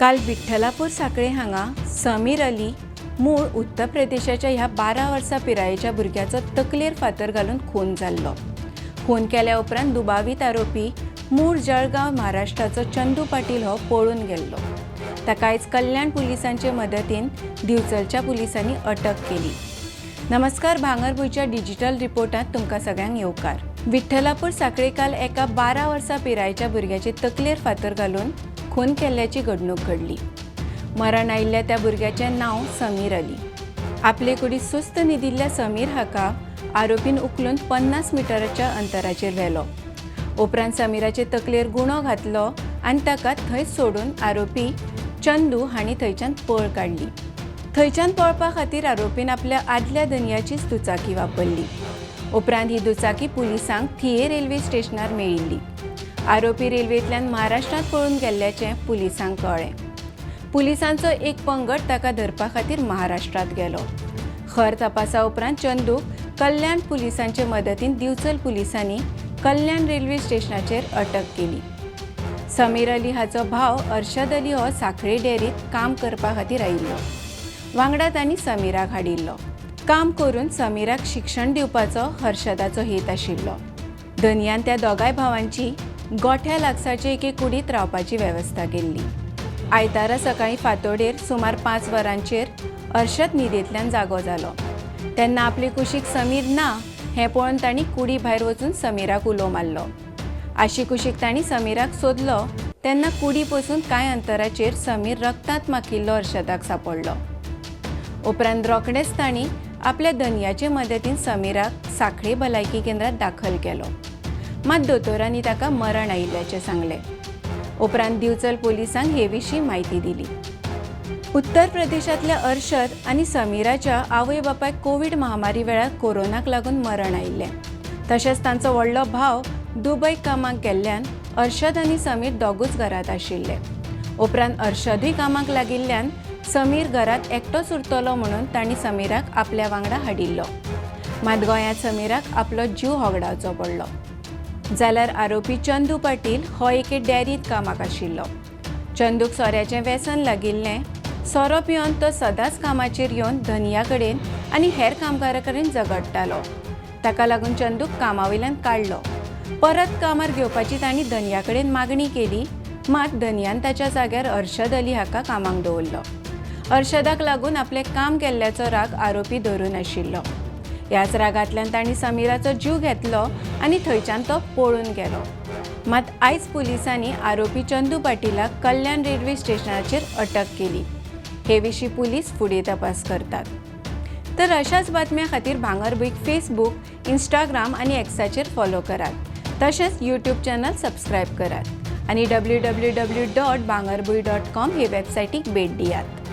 काल विठ्ठलापूर साखळे हांगा समीर अली मूळ उत्तर प्रदेशाच्या ह्या बारा वर्सां पिरायेच्या भुरग्याचो तकलेर फातर घालून खून जाल्लो खून केल्या उपरांत दुबावीत आरोपी मूळ जळगांव महाराष्ट्राचो चंदू पाटील हो पळून गेल्लो. ताका आयज कल्याण पुलिसांचे मदतीन दिवचलच्या पुलिसांनी अटक केली. नमस्कार भांगरभूंयच्या डिजिटल रिपोर्टांत तुमकां सगळ्यांक येवकार. विठ्ठलापूर साखळे काल एका बारा वर्सां पिरायेच्या भुरग्याचे तकलेर फातर घालून खून केल्ल्याची घडणूक घडली. मरण आयिल्ल्या त्या भुरग्याचें नांव समीर अली. आपले कुडी सुस्त न्हिदिल्ल्या समीर हाका आरोपीन उखलून पन्नास मिटराच्या अंतराचेर व्हेलो. उपरांत समीराचे तकलेर गुणो घातलो आनी ताका थंयच सोडून आरोपी चंदू हांणी थंयच्यान पळ काडली. थंयच्यान पळपा खातीर आरोपीन आपल्या आदल्या दनयाचीच दुचाकी वापरली. उपरांत ही दुचाकी पुलिसांक थिये रेल्वे स्टेशनार मेळिल्ली. आरोपी रेल्वेंतल्यान महाराष्ट्रांत पळून गेल्ल्याचें पुलिसांक कळ्ळें पुलिसांचो एक पंगड ताका धरपा खातीर महाराष्ट्रांत गेलो. खर तपासा उपरांत चंदूक कल्याण पुलिसांचे मदतीन दिवचल पुलिसांनी कल्याण रेल्वे स्टेशनाचेर अटक केली. समीर अली हाचो भाव अर्शद अली हो साखळे डेरीत काम करपा खातीर आयिल्लो. वांगडा तांणी समीराक हाडिल्लो. काम करून समीराक शिक्षण दिवपाचो हर्षदाचो हेत आशिल्लो. धनयान त्या दोगांय भावांची गोठ्या लागसाचे एके कुडीत रावपाची वेवस्था केल्ली आयतारा सकाळीं फातोडेर सुमार पांच वरांचेर अर्शद न्हिदेंतल्यान जागो जालो तेन्ना आपले कुशीक समीर ना हें पळोवन तांणी कुडी भायर वचून समीराक उलो मारलो. आशी कुशीक तांणी समीराक सोदलो तेन्ना कुडी पसून कांय अंतराचेर समीर रक्तांत माकिल्लो अर्शदाक सांपडलो. उपरांत रोखडेच तांणी आपल्या धनयाचे मदतीन समीराक साखळी भलायकी केंद्रांत दाखल केलो. मात दोतोरांनी ताका मरण आयिल्ल्याचें सांगलें. उपरांत दिवचल पुलिसांक हे विशीं म्हायती दिली. उत्तर प्रदेशांतल्या अर्शद आनी समीराच्या आवय बापायक कोविड महामारी वेळार कोरोनाक लागून मरण आयिल्लें. तशेंच तांचो व्हडलो भाव दुबय कामाक गेल्ल्यान अर्शद आनी समीर दोगूच घरांत आशिल्ले. उपरांत अर्शदूय कामाक लागिल्ल्यान समीर घरांत एकटोच उरतलो म्हणून तांणी समीराक आपल्या वांगडा हाडिल्लो. मात गोंयांत समीराक आपलो जीव होगडावचो पडलो. जाल्यार आरोपी चंदू पाटील हो एके डेअरींत कामाक आशिल्लो. चंदूक सोऱ्याचें वेसन लागिल्लें सोरो पिवन तो सदांच कामाचेर येवन धनिया कडेन आनी हेर कामगारां कडेन झगडटालो. ताका लागून चंदूक कामावयल्यान काडलो. परत कामार घेवपाची तांणी धनिया कडेन मागणी केली मात धनियान ताच्या जाग्यार अर्शद अली हाका कामाक दवरलो. अर्शदाक लागून आपलें काम केल्ल्याचो राग आरोपी धरून आशिल्लो ह्याच रागांतल्यान तांणी समीराचो जीव घेतलो आनी थंयच्यान तो पळून गेलो. मात आयज पुलिसांनी आरोपी चंदू पाटीलाक कल्याण रेल्वे स्टेशनाचेर अटक केली. हे विशीं पुलीस फुडें तपास करतात. तर अशाच बातम्या खातीर भांगरभूंयक फेसबूक इंस्टाग्राम आनी एक्साचेर फॉलो करात. तशेंच यूट्यूब चॅनल सबस्क्रायब करात. आनी W W W dot Bhangarbhuin dot com हे वेबसायटीक भेट दियात.